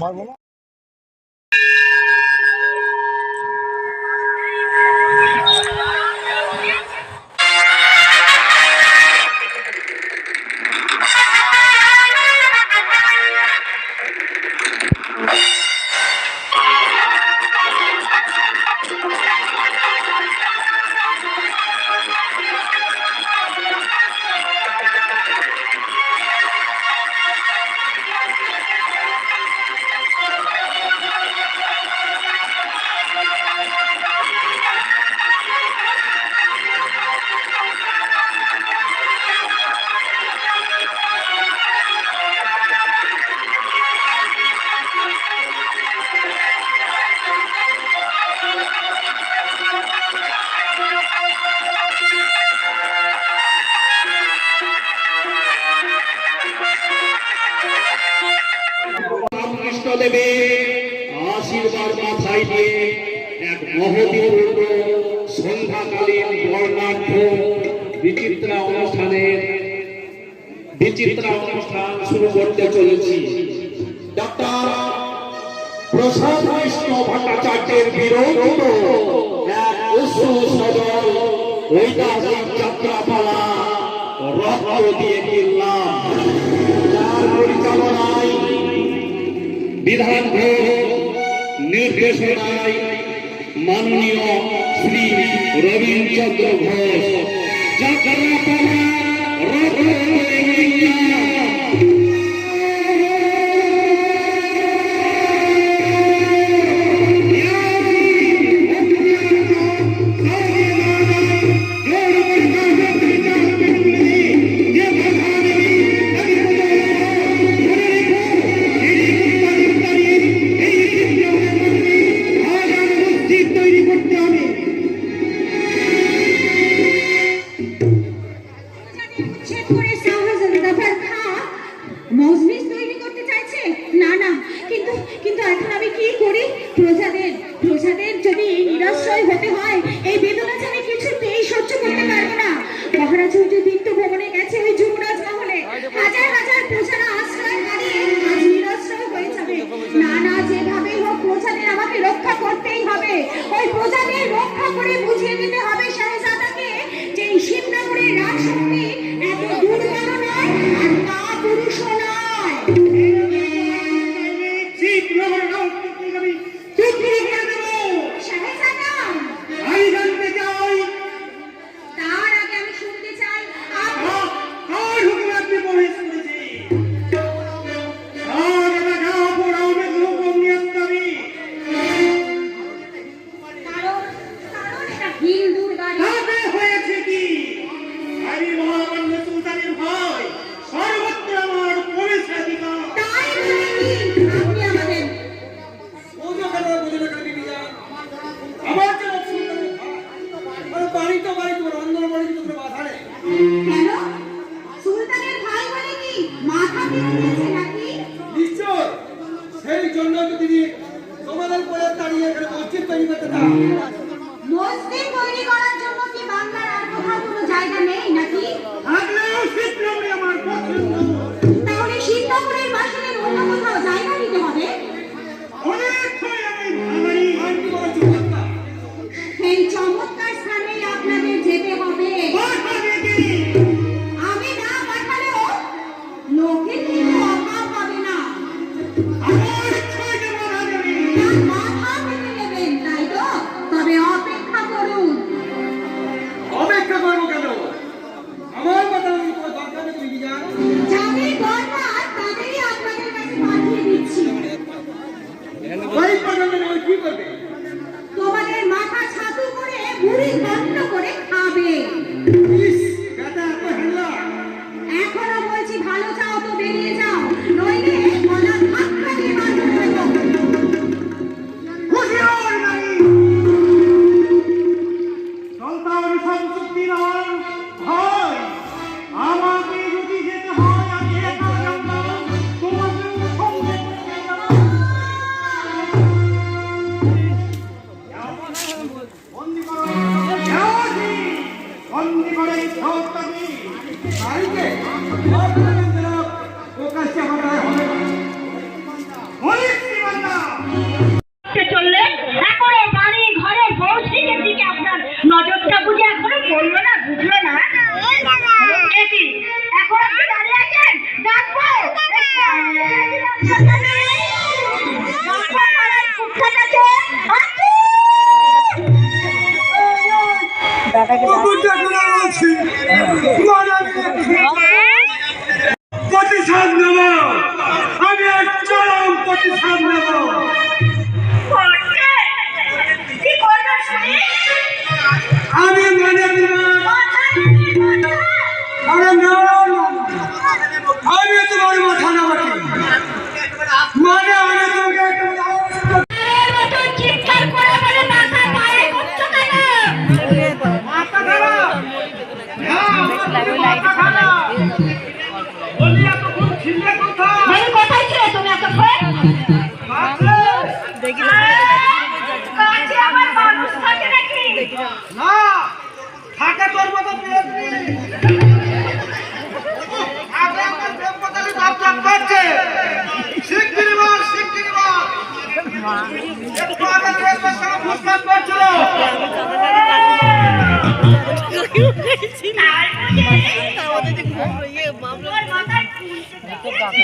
মারবো না কষ্ট দেবে, আশীর্বাদ মাথায় দিয়ে এক মহতিপূর্ণ সন্ধ্যাকালীন বর্ণাঢ্য বিচিত্রা অনুষ্ঠানের বিচিত্রা অনুষ্ঠান শুরু করতে চলেছি। ডাক্তার প্রসাদ কৃষ্ণ ভট্টাচার্যের বিরোধিত এক উৎসু সদল ঐতিহাসিক পরিচালনায় বিধান নির্দেশনায় মাননীয় শ্রী রবীন্দ্রচন্দ্র ঘোষ। যা করা প্রজাদের প্রজাদের যদি নিরাশ্রয় হতে হয় এই परिवर्तता Amém. বন্দি করে হত্যা দিই প্রতিষ্ঠান নেব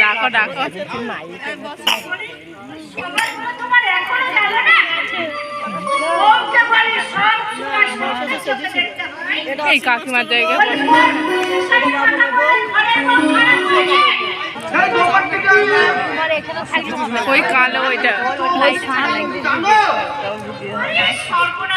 ডাকো ডাকো। এই কাকিমার জায়গায় ওই কালো ওইটা। সর্বনা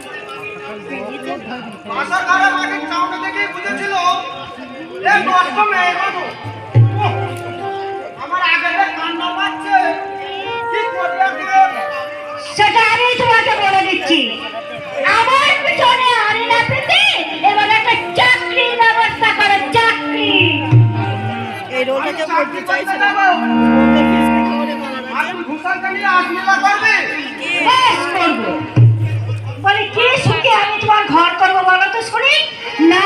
করছি আমার পিছনে আরে না এবার একটা চাকরি ব্যবস্থা করো চাকরি। এই রোলে যে করতে বলে আমি তোমার ঘর করব বলো তো শুনি? না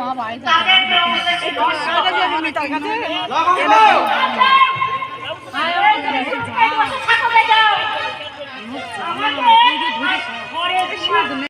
মা বাড়িতে আমাকে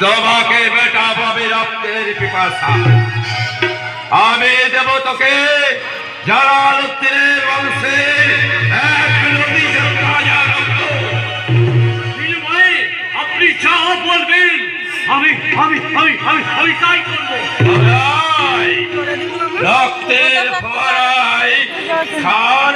তোমাকে বেটা পাবে রক্তের পিপাসা। আমি দেব তোকে যারা লক্ষ্মীর বংশে। হ্যাঁ। আমি আমি আমি আমি আমি তাই রক্তের ফরাই খান